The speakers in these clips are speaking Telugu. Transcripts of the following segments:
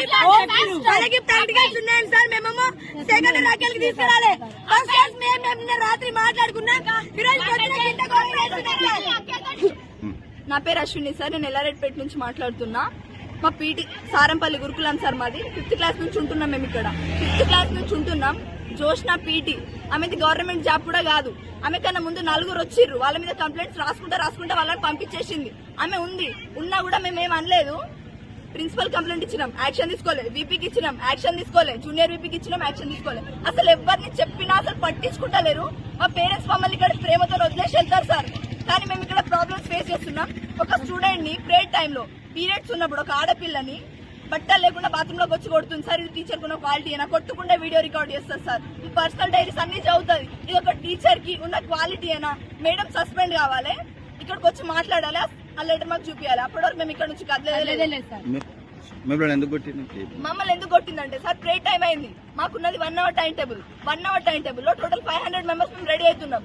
మనకి ప్రాక్టికల్స్ ఉన్నాయండి సార్. మేమేమో సెకండ్ రాకెల్కి తీసుకురాలే ఫస్ట్ క్లాస్ మేము నిన్న రాత్రి మాట్లాడుకున్నాం. ఈరోజు. నా పేరు అశ్విని సార్. నేను ఎల్లారెడ్డిపేట నుంచి మాట్లాడుతున్నా. మా పీటీ సారంపల్లి గురుకులం సార్ మాది. ఫిఫ్త్ క్లాస్ నుంచి ఉంటున్నాం మేము ఇక్కడ. ఫిఫ్త్ క్లాస్ నుంచి ఉంటున్నాం. జోష్న పీటీ. ఆమెది గవర్నమెంట్ జాబ్ కూడా కాదు. ఆమె కన్నా ముందు నలుగురు వచ్చిర్రు. వాళ్ళ మీద కంప్లైంట్స్ రాసుకుంటా రాసుకుంటా వాళ్ళని పంపించేసింది. ఆమె ఉంది. ఉన్నా కూడా మేము ఏం అనలేదు. ప్రిన్సిపల్ కంప్లైంట్ ఇచ్చినాం యాక్షన్ తీసుకోలే. వీపీకి ఇచ్చినాం యాక్షన్ తీసుకోలే. జూనియర్ వీపీకి ఇచ్చినాం యాక్షన్ తీసుకోలే. అసలు ఎవరిని చెప్పినా అసలు పట్టించుకుంటలేరు. మా పేరెంట్స్ మమ్మల్ని ఇక్కడ ప్రేమతో వదిలేసి వెళ్తారు సార్. కానీ మేము ఇక్కడ ప్రాబ్లమ్స్ ఫేస్ చేస్తున్నాం. ఒక స్టూడెంట్ని ప్రేడ్ టైంలో పీరియడ్స్ ఉన్నప్పుడు ఒక ఆడపిల్లని బట్టలు లేకుండా బాత్రూమ్లోకి వచ్చి కొడుతుంది సార్. ఇది టీచర్ కున్న క్వాలిటీ అయినా కొట్టుకుంటే వీడియో రికార్డ్ చేస్తారు సార్. ఈ పర్సనల్ డైరీస్ అన్ని చదువుతుంది. ఇది ఒక టీచర్కి ఉన్న క్వాలిటీ అయినా మేడం సస్పెండ్ కావాలి. ఇక్కడికి వచ్చి మాట్లాడాలి? ఆ లెటర్ మాకు చూపించాలి అప్పటి వరకు మేము ఇక్కడ నుంచి కదలేదు మిమ్మల్ని ఎందుకు కొట్టింది మమ్మల్ని ఎందుకు కొట్టిందంటే సార్ ప్రే టైం అయింది. మాకున్నది one hour time table one hour time టేబుల్లో టోటల్ ఫైవ్ హండ్రెడ్ మెంబర్స్ మేము రెడీ అవుతున్నాం.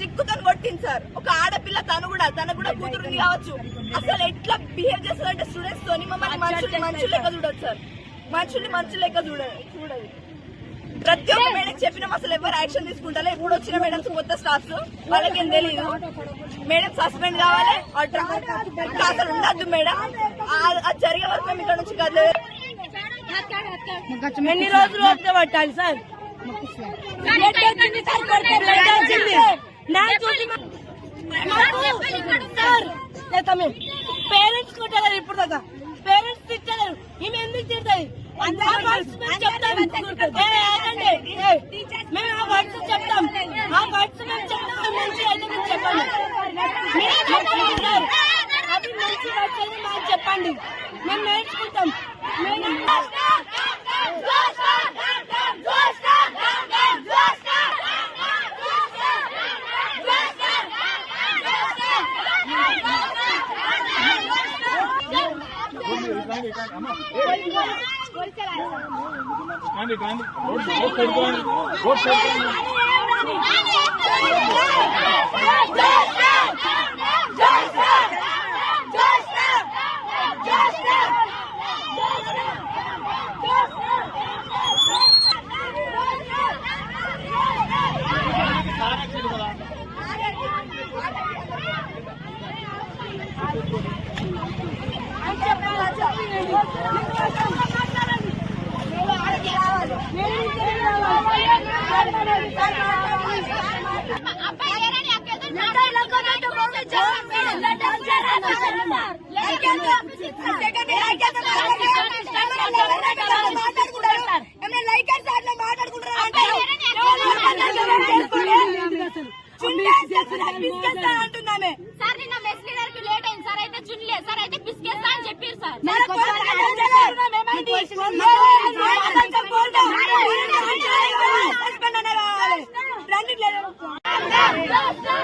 సిక్కుతో కొట్టింది సార్. ఒక ఆడపిల్ల తను కూడా తనకు కూడా కూతురుంది కావచ్చు. అసలు ఎట్లా బిహేవ్ చేస్తారంటే స్టూడెంట్స్ తోని మమ్మల్ని మనుషులు మనుషులు లెక్క చూడదు సార్. మనుషుల్ని మనుషులు లెక్క చూడ చూడదు. ప్రతి ఒక్క మేడం చెప్పినాం అసలు ఎవరు యాక్షన్ తీసుకుంటారో ఇప్పుడు వచ్చిన మేడమ్స్ కొత్త స్టాఫ్స్ వాళ్ళకేం తెలియదు మేడం సస్పెండ్ కావాలి. అసలు ఉండద్దు మేడం. ఆ- అది జరిగే వరకు మేము ఇక్కడ నుంచి కదలేదు ఎన్ని రోజులు ఓపిక పట్టాలి సార్? పేరెంట్స్ కొట్టలేరు ఇప్పుడు దాకా. పేరెంట్స్ తిట్టలేరు. ఈమె ఎందుకు తిడతాయి మేము మేము ఆ వర్డ్స్ చెప్తాం. ఆ వర్డ్స్ మేము చెప్తాం మంచి అయితే మీరు చెప్పండి అది మంచి వర్డ్స్ అయితే మాకు చెప్పండి. మేము నేర్చుకుంటాం. మేము road side Take a minute, I suspend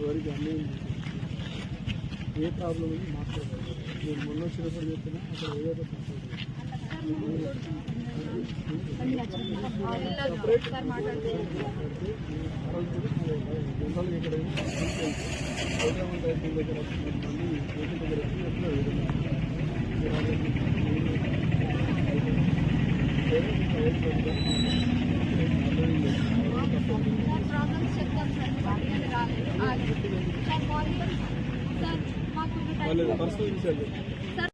ఎవరికి అన్నీ ఏ ప్రాబ్లం ఉంది మాట్లాడలేదు నేను మొన్న వచ్చినప్పుడు చెప్తున్నా అక్కడ ఏదో ఒకటి చెప్తాం సార్ వాటి రాలేదు సార్ మార్నింగ్ సార్ మాకు వాళ్ళు పర్సనల్ విషయాలు